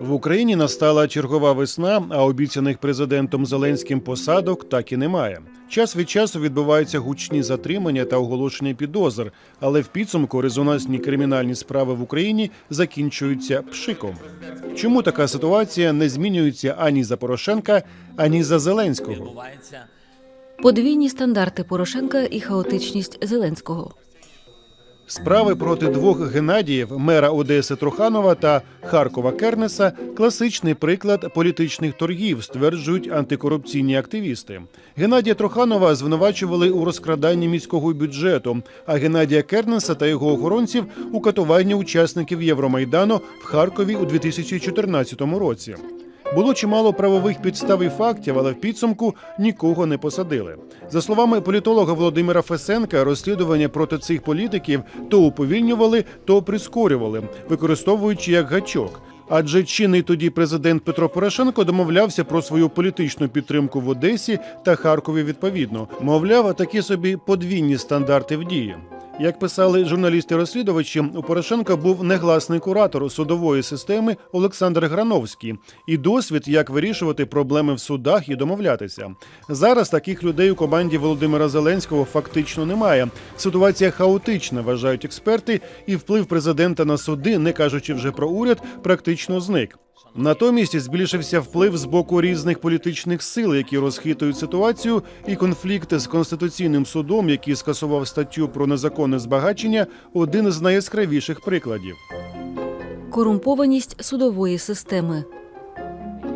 В Україні настала чергова весна, а обіцяних президентом Зеленським посадок так і немає. Час від часу відбуваються гучні затримання та оголошення підозр, але в підсумку резонансні кримінальні справи в Україні закінчуються пшиком. Чому така ситуація не змінюється ані за Порошенка, ані за Зеленського? Подвійні стандарти Порошенка і хаотичність Зеленського. Справи проти двох Геннадіїв, мера Одеси Труханова та Харкова Кернеса класичний приклад політичних торгів, стверджують антикорупційні активісти. Геннадія Труханова звинувачували у розкраданні міського бюджету, а Геннадія Кернеса та його охоронців у катуванні учасників Євромайдану в Харкові у 2014 році. Було чимало правових підстав і фактів, але в підсумку нікого не посадили. За словами політолога Володимира Фесенка, розслідування проти цих політиків то уповільнювали, то прискорювали, використовуючи як гачок. Адже чинний тоді президент Петро Порошенко домовлявся про свою політичну підтримку в Одесі та Харкові відповідно. Мовляв, такі собі подвійні стандарти в дії. Як писали журналісти-розслідувачі, у Порошенка був негласний куратор судової системи Олександр Грановський і досвід, як вирішувати проблеми в судах і домовлятися. Зараз таких людей у команді Володимира Зеленського фактично немає. Ситуація хаотична, вважають експерти, і вплив президента на суди, не кажучи вже про уряд, практично зник. Натомість збільшився вплив з боку різних політичних сил, які розхитують ситуацію, і конфлікти з конституційним судом, який скасував статтю про незаконне збагачення, один з найяскравіших прикладів. Корумпованість судової системи.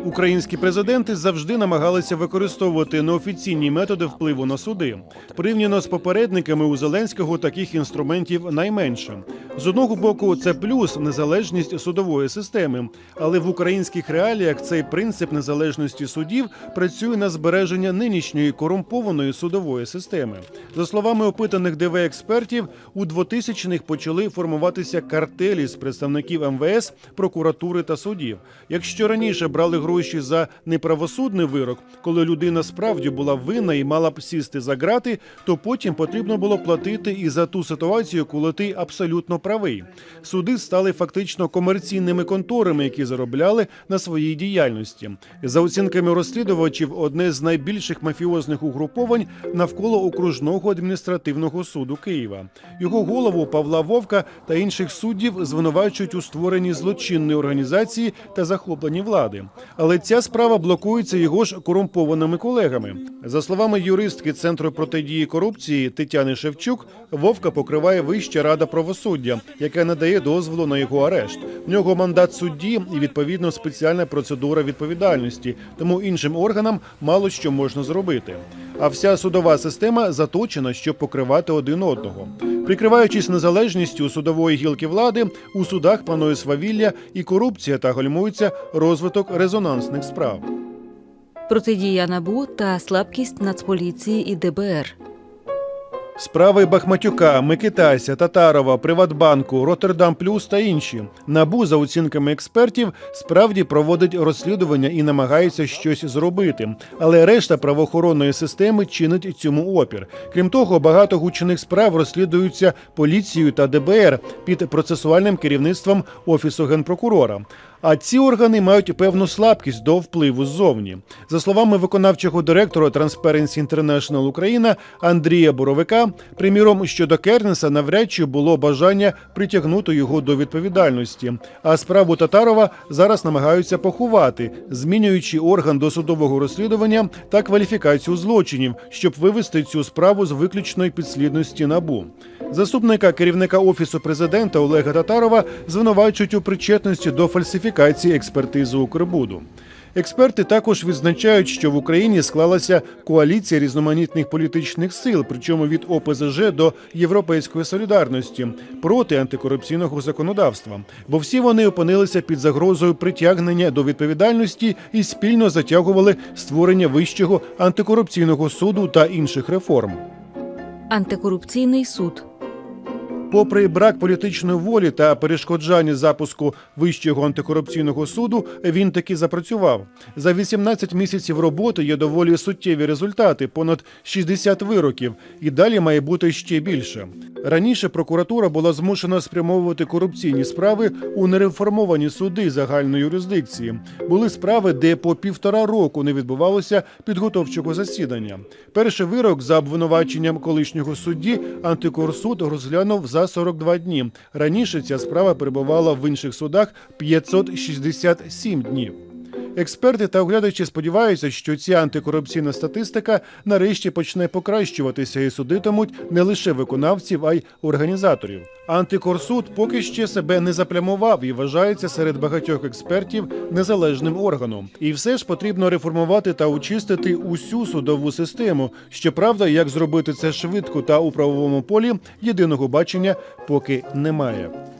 Українські президенти завжди намагалися використовувати неофіційні методи впливу на суди. Порівняно з попередниками у Зеленського таких інструментів найменше. З одного боку, це плюс незалежність судової системи, але в українських реаліях цей принцип незалежності судів працює на збереження нинішньої корумпованої судової системи. За словами опитаних ДВ експертів, у 2000-х почали формуватися картелі з представників МВС, прокуратури та судів. Якщо раніше брали гроші за неправосудний вирок, коли людина справді була винна і мала б сісти за грати, то потім потрібно було платити і за ту ситуацію, коли ти абсолютно правий. Суди стали фактично комерційними конторами, які заробляли на своїй діяльності. За оцінками розслідувачів, одне з найбільших мафіозних угруповань навколо окружного адміністративного суду Києва. Його голову Павла Вовка та інших суддів звинувачують у створенні злочинної організації та захопленні влади. Але ця справа блокується його ж корумпованими колегами. За словами юристки Центру протидії корупції Тетяни Шевчук, Вовка покриває Вища рада правосуддя, яка надає дозволу на його арешт. В нього мандат судді і відповідно спеціальна процедура відповідальності, тому іншим органам мало що можна зробити. А вся судова система заточена, щоб покривати один одного. Прикриваючись незалежністю судової гілки влади, у судах панує свавілля і корупція та гальмується розвиток резонансних справ. Протидія НАБУ та слабкість Нацполіції і ДБР. Справи Бахматюка, Микитася, Татарова, Приватбанку, Роттердам Плюс та інші набу, за оцінками експертів, справді проводить розслідування і намагається щось зробити. Але решта правоохоронної системи чинить цьому опір. Крім того, багато гучних справ розслідуються поліцією та ДБР під процесуальним керівництвом офісу генпрокурора. А ці органи мають певну слабкість до впливу ззовні. За словами виконавчого директора Transparency International Україна Андрія Боровика, приміром щодо Кернеса навряд чи було бажання притягнути його до відповідальності. А справу Татарова зараз намагаються поховати, змінюючи орган досудового розслідування та кваліфікацію злочинів, щоб вивести цю справу з виключної підслідності набу. Заступника керівника офісу президента Олега Татарова звинувачують у причетності до фальсифікації експертизи Укрбуду. Експерти також відзначають, що в Україні склалася коаліція різноманітних політичних сил, причому від ОПЗЖ до Європейської солідарності проти антикорупційного законодавства, бо всі вони опинилися під загрозою притягнення до відповідальності і спільно затягували створення вищого антикорупційного суду та інших реформ. Антикорупційний суд. Попри брак політичної волі та перешкоджання запуску вищого антикорупційного суду, він таки запрацював. За 18 місяців роботи є доволі суттєві результати понад 60 вироків, і далі має бути ще більше. Раніше прокуратура була змушена спрямовувати корупційні справи у нереформовані суди загальної юрисдикції. Були справи, де по півтора року не відбувалося підготовчого засідання. Перший вирок за обвинуваченням колишнього судді антикорсуд розглянув за 42 дні. Раніше ця справа перебувала в інших судах 567 днів. Експерти та оглядачі сподіваються, що ця антикорупційна статистика нарешті почне покращуватися і судитимуть не лише виконавців, а й організаторів. Антикорсуд поки ще себе не заплямував і вважається серед багатьох експертів незалежним органом. І все ж потрібно реформувати та очистити усю судову систему. Щоправда, як зробити це швидко та у правовому полі єдиного бачення поки немає.